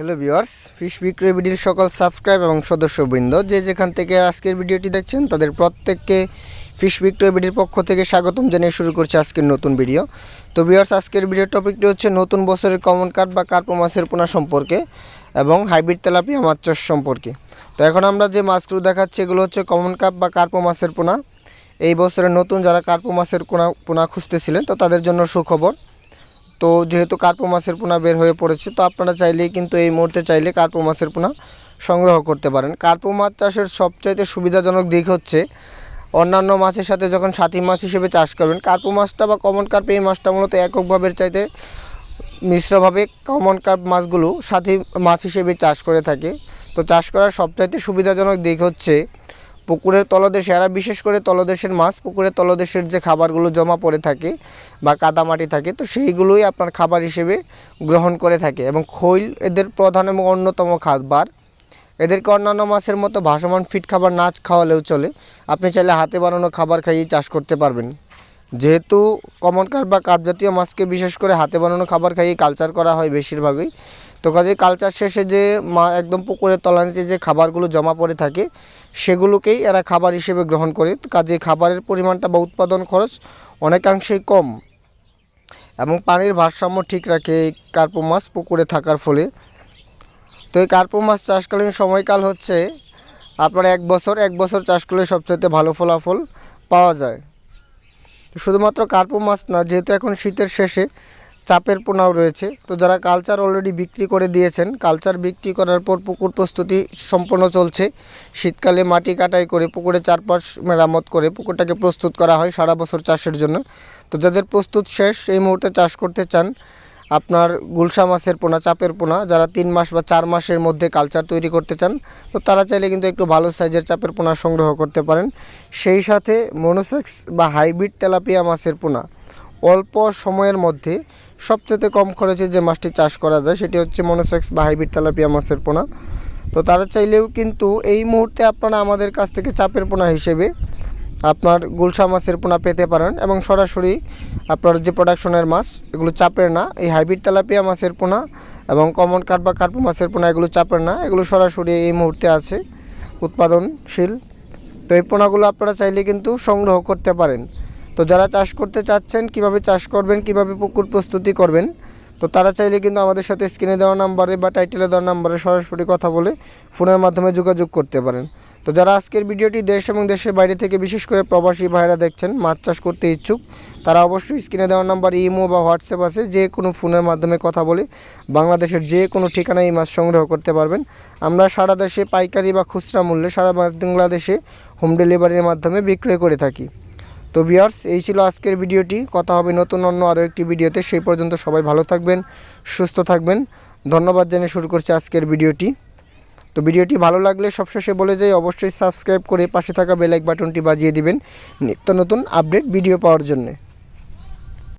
Hello viewers fish বিক্রয় ভিডিওর সকল সাবস্ক্রাইব এবং সদস্যবৃন্দ যে যেখান থেকে আজকের ভিডিওটি দেখছেন, তাদের প্রত্যেককে ফিশ বিক্রয় ভিডিওর পক্ষ থেকে স্বাগতম জানিয়ে শুরু করছে আজকের নতুন ভিডিও তো ভিউয়ার্স আজকের ভিডিওর টপিকটি হচ্ছে নতুন বছরের কমন কার্ড বা কার্পো মাছের পোনা সম্পর্কে এবং হাইব্রিড তেলাপিয়া মাছ চাষ সম্পর্কে। তো এখন আমরা যে মাছগুলো দেখাচ্ছি, এগুলো হচ্ছে কমন কাপ বা কার্পো মাছের পোনা। এই বছরের নতুন যারা কার্পো মাছের পোনা পোনা খুঁজতেছিলেন, তো তাদের জন্য সুখবর। তো যেহেতু কার্পো মাছের পোনা বের হয়ে পড়েছে, তো আপনারা চাইলেই কিন্তু এই মুহূর্তে চাইলে কার্পো মাছের পোনা সংগ্রহ করতে পারেন। কার্পো মাছ চাষের সবচাইতে সুবিধাজনক দিক হচ্ছে, অন্যান্য মাছের সাথে যখন সাথী মাছ হিসেবে চাষ করবেন, কার্পো মাছটা বা কমন কার্প এই মাছটা মূলত এককভাবে চাইতে মিশ্রভাবে কমন কার্প মাছগুলো সাথী মাছ হিসেবে চাষ করে থাকে। তো চাষ করার সবচাইতে সুবিধাজনক দিক হচ্ছে পুকুরের তলদেশে, এরা বিশেষ করে তলদেশের মাছ, পুকুরের তলদেশের যে খাবারগুলো জমা পড়ে থাকে বা কাদামাটি থাকে, তো সেইগুলোই আপনার খাবার হিসেবে গ্রহণ করে থাকে। এবং খৈল এদের প্রধান এবং অন্যতম খাবার। এদেরকে অন্যান্য মাছের মতো ভাসমান ফিট খাবার নাচ খাওয়ালেও চলে। আপনি চাইলে হাতে বানানো খাবার খাইয়ে চাষ করতে পারবেন। যেহেতু কমন কার্প বা কার্প জাতীয় মাছকে বিশেষ করে হাতে বানানো খাবার খাইয়ে কালচার করা হয় বেশিরভাগই। তো কাজে কালচার শেষে যে মা একদম পুকুরের তলানিতে যে খাবারগুলো জমা পড়ে থাকে, সেগুলোকেই এরা খাবার হিসেবে গ্রহণ করে। কাজে খাবারের পরিমাণটা বা উৎপাদন খরচ অনেকাংশেই কম। এবং পানির ভারসাম্য ঠিক রাখে এই কার্পো মাছ পুকুরে থাকার ফলে। তো এই কার্পো মাছ চাষকালীন সময়কাল হচ্ছে আপনার এক বছর এক বছর চাষ করলে সবচেয়ে ভালো ফলাফল পাওয়া যায়। শুধুমাত্র কার্পো মাছ না, যেহেতু এখন শীতের শেষে চাপের পোনাও রয়েছে, তো যারা কালচার অলরেডি বিক্রি করে দিয়েছেন, কালচার বিক্রি করার পর পুকুর প্রস্তুতি সম্পন্ন চলছে। শীতকালে মাটি কাটাই করে পুকুরে চারপাশ মেরামত করে পুকুরটাকে প্রস্তুত করা হয় সারা বছর চাষের জন্য। তো যাদের প্রস্তুত শেষ, এই মুহূর্তে চাষ করতে চান আপনার গুলশা মাছের পোনা, চাপের পোনা, যারা তিন মাস বা চার মাসের মধ্যে কালচার তৈরি করতে চান, তো তারা চাইলে কিন্তু একটু ভালো সাইজের চাপের পোনা সংগ্রহ করতে পারেন। সেই সাথে মনোসেক্স বা হাইব্রিড তেলাপিয়া মাছের পোনা, অল্প সময়ের মধ্যে সবচেয়ে কম খরচে যে মাছটি চাষ করা যায়, সেটি হচ্ছে মনোসেক্স বা হাইব্রিড তেলাপিয়া মাছের পোনা। তো তারা চাইলেও কিন্তু এই মুহূর্তে আপনারা আমাদের কাছ থেকে চাপের পোনা হিসেবে আপনার গুলশা মাছের পোনা পেতে পারেন এবং সরাসরি আপনার যে প্রোডাকশনের মাছ, এগুলো চাপের না। এই হাইব্রিড তেলাপিয়া মাছের পোনা এবং কমন কাঠ বা কার্পো মাছের পোনা, এগুলো চাপের না। এগুলো সরাসরি এই মুহূর্তে আছে উৎপাদনশীল। তো এই পোনাগুলো আপনারা চাইলে কিন্তু সংগ্রহ করতে পারেন। তো যারা চাষ করতে চাচ্ছেন, কীভাবে চাষ করবেন, কীভাবে পুকুর প্রস্তুতি করবেন, তো তারা চাইলে কিন্তু আমাদের সাথে স্ক্রিনে দেওয়া নাম্বারে বা টাইটেলে দেওয়া নাম্বারে সরাসরি কথা বলে ফোনের মাধ্যমে যোগাযোগ করতে পারেন। তো যারা আজকের ভিডিওটি দেশ এবং দেশের বাইরে থেকে বিশেষ করে প্রবাসী ভাইরা দেখছেন, মাছ চাষ করতে ইচ্ছুক, তারা অবশ্যই স্ক্রিনে দেওয়া নাম্বার ইমো বা হোয়াটসঅ্যাপ আছে, যে কোনো ফোনের মাধ্যমে কথা বলে বাংলাদেশের যে কোনো ঠিকানায় এই মাছ সংগ্রহ করতে পারবেন। আমরা সারা দেশে পাইকারি বা খুচরা মূল্যে, সারা বাংলাদেশে হোম ডেলিভারির মাধ্যমে বিক্রয় করে থাকি। তো বিয়ার্স এই ছিল আজকের ভিডিওটি। কথা হবে নতুন অন্য আরও একটি ভিডিওতে। সেই পর্যন্ত সবাই ভালো থাকবেন, সুস্থ থাকবেন। ধন্যবাদ জানিয়ে শুরু করছি আজকের ভিডিওটি। তো ভিডিওটি ভালো লাগলে সবশেষে বলে যাই, অবশ্যই সাবস্ক্রাইব করে পাশে থাকা বেলাইক বাটনটি বাজিয়ে দিবেন। নিত্য নতুন আপডেট ভিডিও পাওয়ার জন্যে।